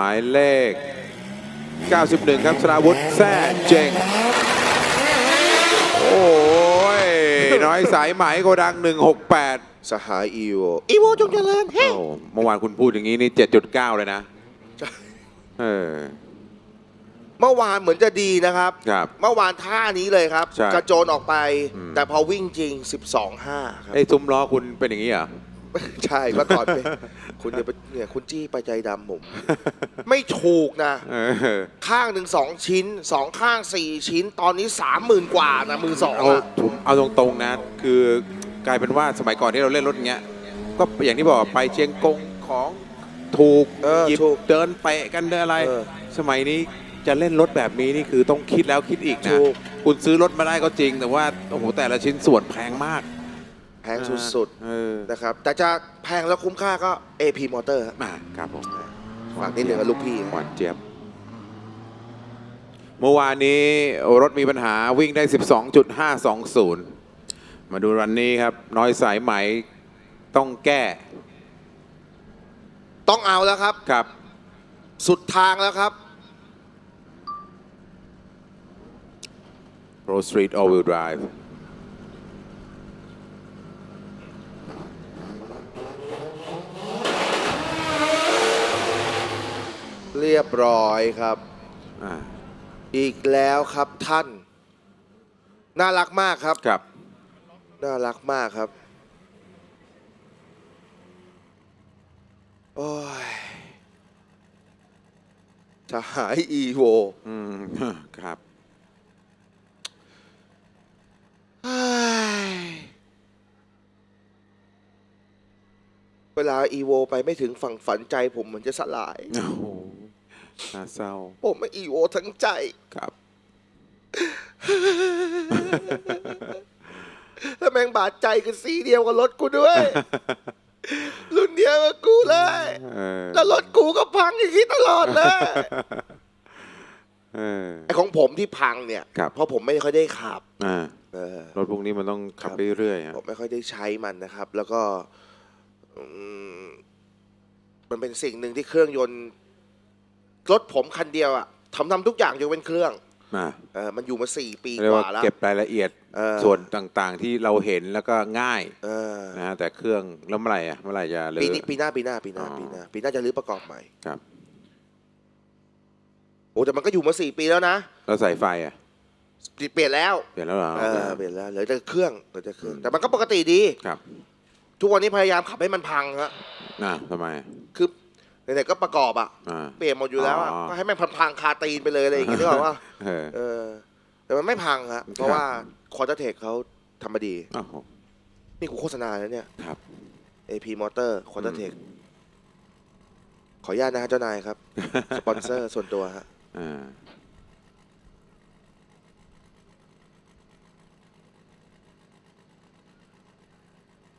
หมายเลข 91 ครับสราวุธแซ่เจงโอ้ยน้อยสายไหมโกดัง 168 สหายอีโวอีโวจงเจริญเฮ้โอ้เมื่อวานคุณพูดอย่างนี้นี่ 7.9 เลยนะใช่เออ เมื่อวานเหมือนจะดีนะครับ ครับเมื่อวานท่านี้เลยครับ ใช่กระโจนออกไป อืม แต่พอวิ่งจริง 12-5ครับ ไอ้ซุ้มล้อคุณเป็นอย่างนี้เหรอ ใช่เมื่อก่อนเป็นคุณเนี่ยไปเนี่ยคุณจี้ไปใจดำผม ไม่ถูกนะ เออข้างหนึ่งสองชิ้นสองข้างสี่ชิ้น ตอนนี้สามหมื่นกว่านะมือสองเอาอะผมเอาตรงๆนะ คือกลายเป็นว่าสมัยก่อนที่เราเล่นรถอย่างเงี้ย ก็อย่างที่บอกไปเชียงกงของถูกเออหยิบถูก เดินเตะกันเดินอะไร เออสมัยนี้จะเล่นรถแบบนี้นี่คือต้องคิดแล้วคิดอีกนะถูก คุณซื้อรถมาได้ก็จริง แต่ว่าโอ้โหแต่ละชิ้นส่วนแพงมากแพ งสุดเออๆนะครับ แต่จะแพงแล้วคุ้มค่าก็ AP Motor ครับมาครับผมฝากนิดหนึ่งกับลูกพี่ หวานเจี๊ยบ เมื่อวานนี้รถมีปัญหาวิ่งได้ 12.520 มาดูรันนี้ครับ น้อยสายไหมต้องแก้ต้องเอาแล้วครับ ครับ สุดทางแล้วครับ Pro Street All Wheel Drive เรียบร้อยครับอ่าอีกแล้วครับท่าน น่ารักมากครับ ครับ น่ารักมากครับ โอ้ยทหายอีโว อืม ครับเฮ้ยเวลาอีโวไปไม่ถึงฝั่งฝันใจผมเหมือนจะสลาย โอ้โห น่าเศร้าผมไม่อีโวทั้งใจ ครับ แล้วแม่งบาดใจคือสีเดียวกับรถกูด้วย รุ่นเดียวกับกูเลย เออแล้วรถกูก็พังอย่างนี้ตลอดเลย เออ ไอของผมที่พังเนี่ย ครับ เพราะผมไม่ค่อยได้ขับ อ่าเออ รถพวกนี้มันต้องขับครับเรื่อยๆอะผมไม่ค่อยได้ใช้มันนะครับ แล้วก็อืมมันเป็นสิ่งหนึ่งที่เครื่องยนต์ รถผมคันเดียวอะทำทำทุกอย่างยกเป็นเครื่องอ่าเออมันอยู่มาสี่ปีเรียกกว่าว่าแล้ว เก็บรายละเอียดเออ ส่วนต่างๆที่เราเห็นแล้วก็ง่ายเออนะฮะแต่เครื่องแล้วเมื่อไหร่อะเมื่อไหร่จะเลปีย นี้ปีหน้าปีหน้าปีหน้าอ๋อ ปีหน้าปีหน้าจะรื้อประกอบใหม่ครับ โอ้แต่มันก็อยู่มาสี่ปีแล้วนะแล้วสายไฟอะเปลี่ยนแล้วเปลี่ยนแล้วเหรอเออเปลี่ยนแล้วเหลือแต่เครื่องเหลือแต่เครื่องแต่มันก็ปกติดี ครับทุกวันนี้พยายามขับให้มันพังฮะ อ่าทำไม คือ ไหนๆก็ประกอบอะอ่า เปลี่ยนหมดอยู่แล้วอะอ๋อ ก็ให้มันพังๆคาตีนไปเลยอะไรอย่างเงี้ยนึกออกว่าเออ เออ แต่มันไม่พังฮะเพราะว่าคอร์เทคเขาทำมาดี อ้าวโหนี่กูโฆษณาแล้วเนี่ย ครับ AP Motor คอร์เทคขออนุญาตนะฮะเจ้านายครับ สปอนเซอร์ส่วนตัวฮะ อ่า